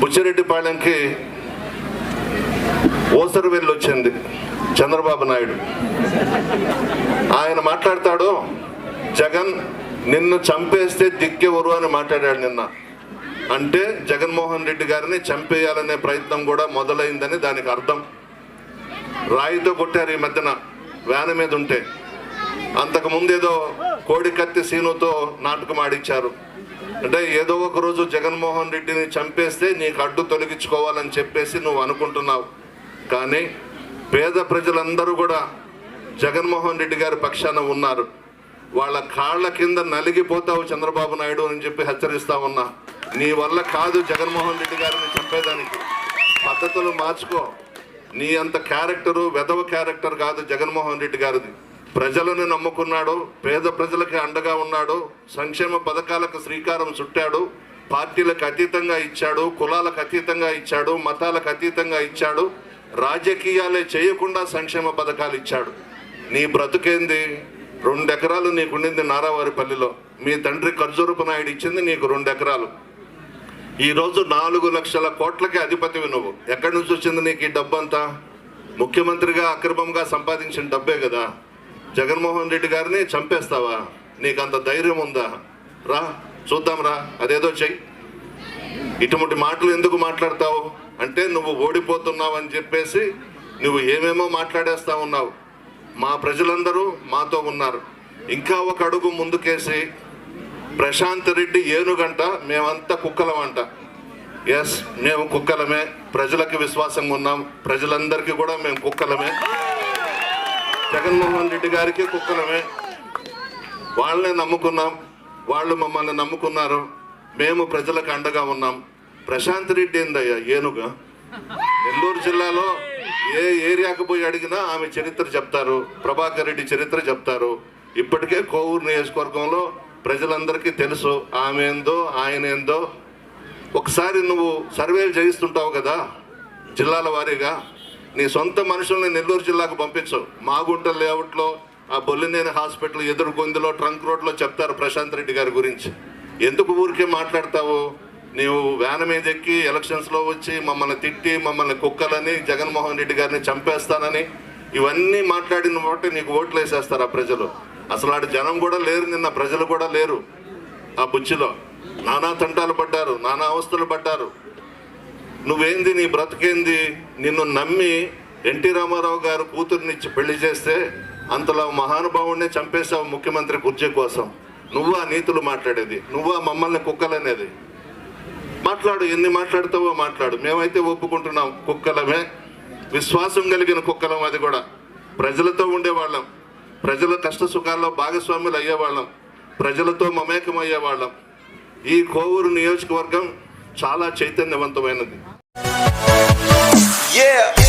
బుచ్చిరెడ్డిపాలెంకి ఓసరు వెళ్ళి వచ్చింది చంద్రబాబు నాయుడు. ఆయన మాట్లాడతాడు జగన్ నిన్ను చంపేస్తే దిక్కెవరు అని మాట్లాడాడు నిన్న. అంటే జగన్మోహన్ రెడ్డి గారిని చంపేయాలనే ప్రయత్నం కూడా మొదలైందని దానికి అర్థం. రాయితో కొట్టారు ఈ మధ్యన వ్యాన్ మీద ఉంటే. అంతకు ముందేదో కోడి కత్తి సీనుతో నాటకం ఆడిచ్చారు అంటే ఏదో ఒక రోజు జగన్మోహన్ రెడ్డిని చంపేస్తే నీకు అడ్డు తొలగించుకోవాలని చెప్పేసి నువ్వు అనుకుంటున్నావు. కానీ పేద ప్రజలందరూ కూడా జగన్మోహన్ రెడ్డి గారి పక్షాన ఉన్నారు. వాళ్ళ కాళ్ళ కింద నలిగిపోతావు చంద్రబాబు నాయుడు అని చెప్పి హెచ్చరిస్తా ఉన్నా. నీ వల్ల కాదు జగన్మోహన్ రెడ్డి గారిని చంపేదానికి పద్ధతులు మార్చుకో. నీ అంత క్యారెక్టరు వెధవ క్యారెక్టర్ కాదు జగన్మోహన్ రెడ్డి గారిది. ప్రజలను నమ్ముకున్నాడు పేద ప్రజలకి అండగా ఉన్నాడు సంక్షేమ పథకాలకు శ్రీకారం చుట్టాడు పార్టీలకు అతీతంగా ఇచ్చాడు కులాలకు అతీతంగా ఇచ్చాడు మతాలకు అతీతంగా ఇచ్చాడు. రాజకీయాలే చేయకుండా సంక్షేమ పథకాలు ఇచ్చాడు. నీ బ్రతుకేంది? రెండు ఎకరాలు నీకుండింది నారావారిపల్లిలో. మీ తండ్రి ఖర్జూరపు నాయుడు ఇచ్చింది నీకు రెండు ఎకరాలు. ఈరోజు నాలుగు లక్షల కోట్లకి అధిపతివి నువ్వు. ఎక్కడి నుంచి వచ్చింది నీకు ఈ డబ్బంతా? ముఖ్యమంత్రిగా అక్రమంగా సంపాదించిన డబ్బే కదా. జగన్మోహన్ రెడ్డి గారిని చంపేస్తావా? నీకు అంత ధైర్యం ఉందా? రా చూద్దాం రా. అదేదో చెయ్యి. ఇటువంటి మాటలు ఎందుకు మాట్లాడతావు? అంటే నువ్వు ఓడిపోతున్నావు అని చెప్పేసి నువ్వు ఏమేమో మాట్లాడేస్తా ఉన్నావు. మా ప్రజలందరూ మాతో ఉన్నారు. ఇంకా ఒక అడుగు ముందుకేసి ప్రశాంత్ రెడ్డి ఏనుగంట మేమంతా కుక్కలమంట. ఎస్ మేము కుక్కలమే ప్రజలకి విశ్వాసంగా ఉన్నాం. ప్రజలందరికీ కూడా మేము కుక్కలమే. జగన్మోహన్ రెడ్డి గారికి కుక్కలమే. వాళ్ళనే నమ్ముకున్నాం. వాళ్ళు మమ్మల్ని నమ్ముకున్నారు. మేము ప్రజలకు అండగా ఉన్నాం. ప్రశాంత్ రెడ్డి ఏందయ్యా? ఏనుగా? నెల్లూరు జిల్లాలో ఏ ఏరియాకు పోయి అడిగినా ఆమె చరిత్ర చెప్తారు ప్రభాకర్ రెడ్డి చరిత్ర చెప్తారు. ఇప్పటికే కోవూరు నియోజకవర్గంలో ప్రజలందరికీ తెలుసు ఆమె ఏందో ఆయన ఏందో. ఒకసారి నువ్వు సర్వేలు చేయిస్తుంటావు కదా జిల్లాల వారీగా. నీ సొంత మనుషుల్ని నెల్లూరు జిల్లాకు పంపించు. మాగుంట లేఅవుట్లో ఆ బొల్లినేని హాస్పిటల్ ఎదురు గొంతులో ట్రంక్ రోడ్లో చెప్తారు ప్రశాంత్ రెడ్డి గారి గురించి. ఎందుకు ఊరికే మాట్లాడతావు? నీవు వ్యాన్ మీద ఎక్కి ఎలక్షన్స్లో వచ్చి మమ్మల్ని తిట్టి మమ్మల్ని కుక్కలని జగన్మోహన్ రెడ్డి గారిని చంపేస్తానని ఇవన్నీ మాట్లాడిన బట్టి నీకు ఓట్లు వేసేస్తారు ఆ ప్రజలు. అసలు ఆడ జనం కూడా లేరు నిన్న ప్రజలు కూడా లేరు ఆ బుచ్చిలో. నానా తంటాలు పడ్డారు నానా అవస్థలు పడ్డారు. నువ్వేంది నీ బ్రతికేంది? నిన్ను నమ్మి ఎన్టీ రామారావు గారు కూతుర్నిచ్చి పెళ్ళి చేస్తే అంతలా మహానుభావుడినే చంపేశావు ముఖ్యమంత్రి కుర్చీ కోసం. నువ్వు ఆ నీతులు మాట్లాడేది నువ్వు ఆ మమ్మల్ని కుక్కలనేది? మాట్లాడు ఎన్ని మాట్లాడతావో మాట్లాడు. మేమైతే ఒప్పుకుంటున్నాం కుక్కలమే. విశ్వాసం కలిగిన కుక్కలం అది కూడా. ప్రజలతో ఉండేవాళ్ళం. ప్రజల కష్ట సుఖాల్లో భాగస్వాములు అయ్యేవాళ్ళం. ప్రజలతో మమేకం అయ్యేవాళ్ళం ఈ కోవూరు నియోజకవర్గం చాలా చైతన్యవంతమైనది. Yeah.